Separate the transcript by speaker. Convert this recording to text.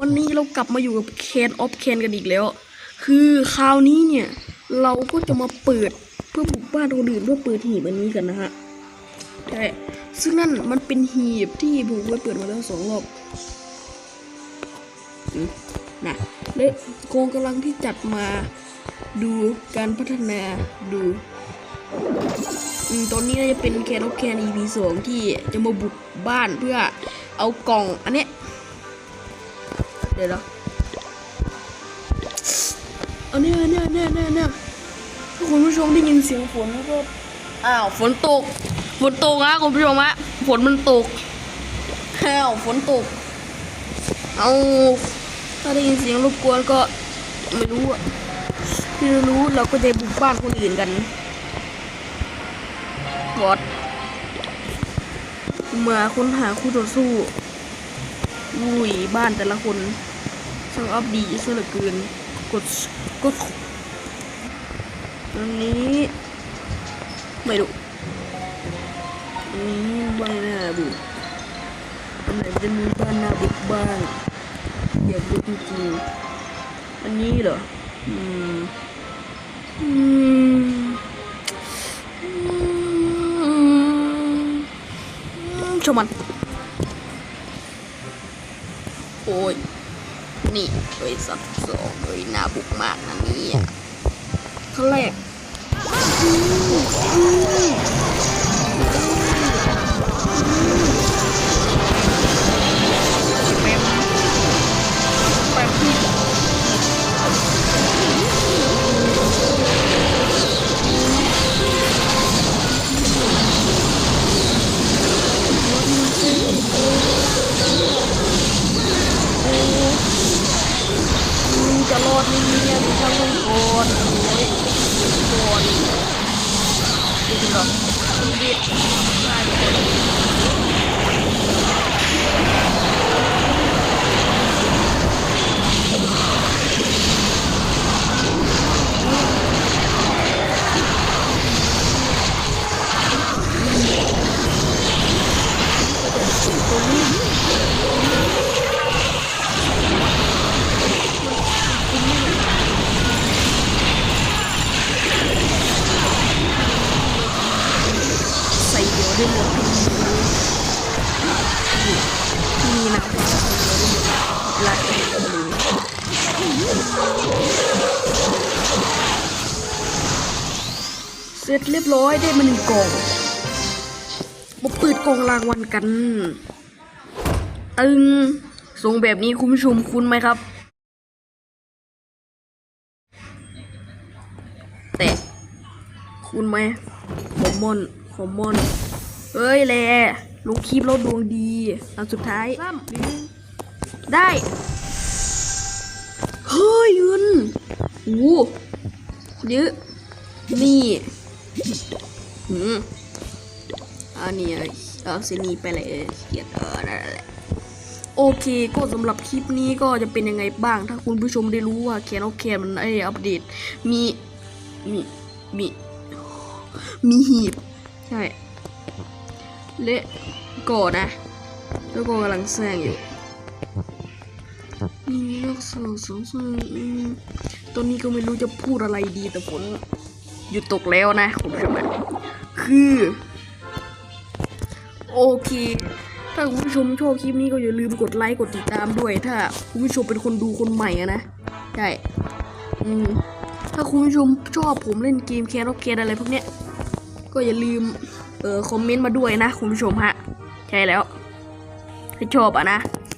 Speaker 1: วันนี้เรากลับมาอยู่กับเคนออฟเคนกันอีกแล้ว คือคราวนี้เนี่ย เราก็จะมาเปิดเพื่อบุกบ้านคนอื่นเพื่อเปิดหีบอันนี้กันนะฮะใช่ซึ่งนั่นมันเป็นหีบที่ผมเคยเปิดมาแล้วสองรอบนะและโกงกำลังที่จัดมาดูการพัฒนาดูตอนนี้น่าจะเป็นแคนออฟแคน EP สองที่จะมาบุกบ้านเพื่อเอากล่องอันเนี้ย เดี๋ยวนะอันนี้เนี่ยเนี่ยเนี่ยเนี่ยถ้าคุณผู้ชมได้ยินเสียงฝนก็อ้าวฝนตก ฝนตกนะคุณผู้ชมฮะฝนมันตกอ้าวฝนตก เอาถ้าได้ยินเสียงรบกวนก็ไม่รู้อะที่รู้เราก็จะบุกบ้านคนอื่นกันวอดมาค้นหาคู่ต่อสู้อุ้ยบ้านแต่ละคน ช่างอัพดีซะเหลือเกินกดกดอันนี้ไม่รู้อันนี้บ้านหน้าบุกอันไหนจะมีบ้านหน้าบุกบ้างอยากรู้จริงๆอันนี้เหรออืมอืมอืมชมมัน โอ้ย นี่เฮ้ยสับสองเลยน่าบุกมากนะนี่ยขั้นแรก งจะรอดไหมเนี่ยดูช่างมันก่อนโอ้ยก่อนดูสิครับดูดิได้เลย ได้หมดนี่นะลายเสร็จเรียบร้อยได้มาหนึ่งกล่องมาเปิดกล่องรางวัลกันตึงทรงแบบนี้คุณผู้ชมคุ้นไหมครับ แต่ คุณไหมคอมมอนคอมมอน เฮ้ยแลลงคลิปแล้วดวงดีอันสุดท้ายได้ เฮ้ยเงินโอ้โหเยอะนี่หืมอันนี้เอาเซนีไปเลยเขียนเออนั่นแหละโอเคก็สำหรับคลิปนี้ก็จะเป็นยังไงบ้างถ้าคุณผู้ชมได้รู้ว่าแคนออฟแคนมันไออัปเดต มีมีมีมีหีบใช่ เละก่อนนะแล้วก็กำลังแซงอยู่มีนักสาวสองสาวอืมตอนนี้ก็ไม่รู้จะพูดอะไรดีแต่ฝนหยุดตกแล้วนะคุณผู้ชมคือ โอเค ถ้าคุณผู้ชมชอบคลิปนี้ก็อย่าลืมกดไลค์กดติดตามด้วย ถ้าคุณผู้ชมเป็นคนดูคนใหม่อะนะใช่อืมถ้าคุณผู้ชมชอบผมเล่นเกมแคร์ร็อกเกอะไรพวกเนี้ยก็อย่าลืม เออคอมเมนต์มาด้วยนะคุณผู้ชมฮะ ใช่แล้วถ้าชอบอะนะ